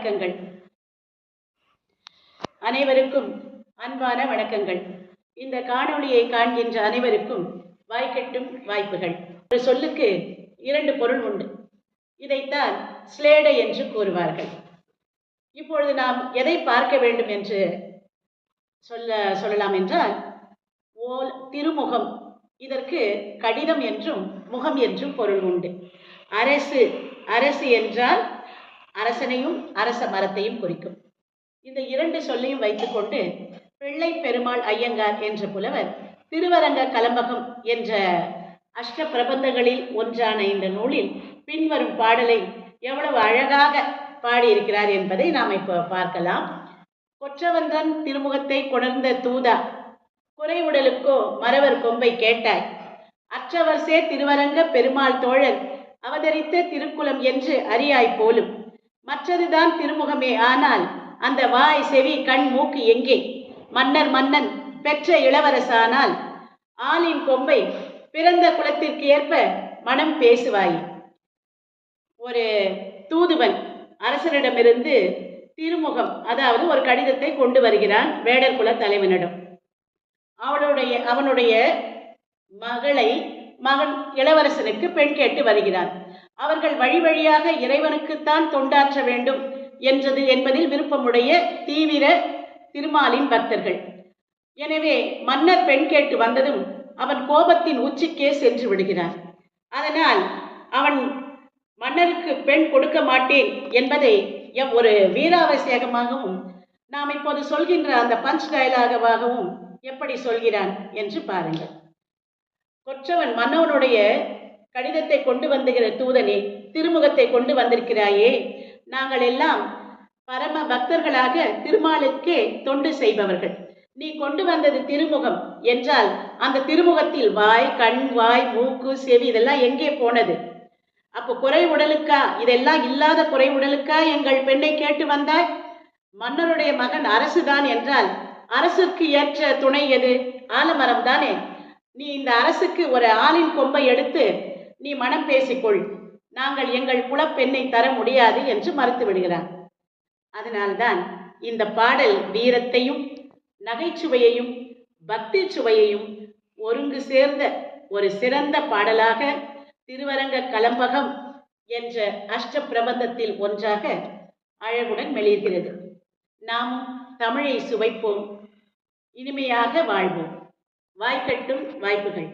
வணக்கங்கள். அனைவருக்கும் அன்பான வணக்கங்கள். இந்த காணொளியை காண்கின்ற அனைவருக்கும் வாய்க்கட்டும் வாய்ப்புகள். ஒரு சொல்லுக்கு இரண்டு பொருள் உண்டு. இதைத்தான் ஸ்லேடை என்று கூறுவார்கள். இப்பொழுது நாம் எதை பார்க்க வேண்டும் என்று சொல்ல சொல்லலாம் என்றால் ஓல் திருமுகம். இதற்கு கடிதம் என்றும் முகம் என்றும் பொருள் உண்டு. அரசு அரசு என்றால் அரசனையும் அரச மரத்தையும் குறிக்கும். இந்த இரண்டு சொல்லையும் வைத்துக்கொண்டு பிள்ளை பெருமாள் ஐயங்கார் என்ற புலவர் திருவரங்க கலம்பகம் என்ற அஷ்ட பிரபந்தங்களில் ஒன்றான இந்த நூலில் பின்வரும் பாடலை எவ்வளவு அழகாக பாடியிருக்கிறார் என்பதை நாம் இப்போ பார்க்கலாம். கொற்றவன்றன் திருமுகத்தை கொணர்ந்த தூதா குறைவுடலுக்கோ மறவர் கொம்பை கேட்டாய். அற்றவர்சே திருவரங்க பெருமாள் தோழர் அவதரித்த திருக்குலம் என்று அறியாய் போலும். மற்றதுதான் திருமுகமே. ஆனால் அந்த வாய் செவி கண் மூக்கு எங்கே? மன்னர் மன்னன் பெற்ற இளவரசானால் ஆளின் கொம்பை பிறந்த குலத்திற்கு ஏற்ப மனம் பேசுவாய். ஒரு தூதுவன் அரசனிடமிருந்து திருமுகம் அதாவது ஒரு கடிதத்தை கொண்டு வருகிறான் வேடர் குல தலைவனிடம். அவனுடைய அவனுடைய மகளை மகன் இளவரசனுக்கு பெண் கேட்டு வருகிறான். அவர்கள் வழி வழியாக இறைவனுக்குத்தான் தொண்டாற்ற வேண்டும் என்றது என்பதில் விருப்பமுடைய தீவிர திருமாலின் பக்தர்கள். எனவே மன்னர் பெண் கேட்டு வந்ததும் அவன் கோபத்தின் உச்சிக்கே சென்று விடுகிறார் அதனால் அவன் மன்னருக்கு பெண் கொடுக்க மாட்டேன் என்பதை எவ் ஒரு வீராவசியகமாகவும் நாம் இப்போது சொல்கின்ற அந்த பஞ்ச் டயலாகவாகவும் எப்படி சொல்கிறான் என்று பாருங்கள். கொற்றவன் மன்னவனுடைய கடிதத்தை கொண்டு வந்துகிற தூதனே திருமுகத்தை கொண்டு வந்திருக்கிறாயே. நாங்கள் எல்லாம் பரம பக்தர்களாக திருமாலுக்கே தொண்டு செய்பவர்கள். நீ கொண்டு வந்தது திருமுகம் என்றால் அந்த திருமுகத்தில் வாய் கண் வாய் மூக்கு செவி இதெல்லாம் எங்கே போனது? அப்போ குறை உடலுக்கா? இதெல்லாம் இல்லாத குறை உடலுக்கா எங்கள் பெண்ணை கேட்டு வந்தாய்? மன்னருடைய மகன் அரசுதான் என்றால் அரசுக்கு ஏற்ற துணை எது? ஆலமரம் தானே? நீ இந்த அரசுக்கு ஒரு ஆளின் கொம்பை எடுத்து நீ மனம் பேசிக்கொள். நாங்கள் எங்கள் குலப்பெண்ணை தர முடியாது என்று மறுத்து விடுகிறான் அதனால்தான் இந்த பாடல் வீரத்தையும் நகைச்சுவையையும் பக்தி சுவையையும் ஒருங்கு சேர்ந்த ஒரு சிறந்த பாடலாக திருவரங்க கலம்பகம் என்ற அஷ்ட பிரபந்தத்தில் ஒன்றாக அழகுடன் மெளிர்கிறது நாமும் தமிழை சுவைப்போம். இனிமையாக வாழ்வோம். வாய்க்கட்டும் வாய்ப்புகள்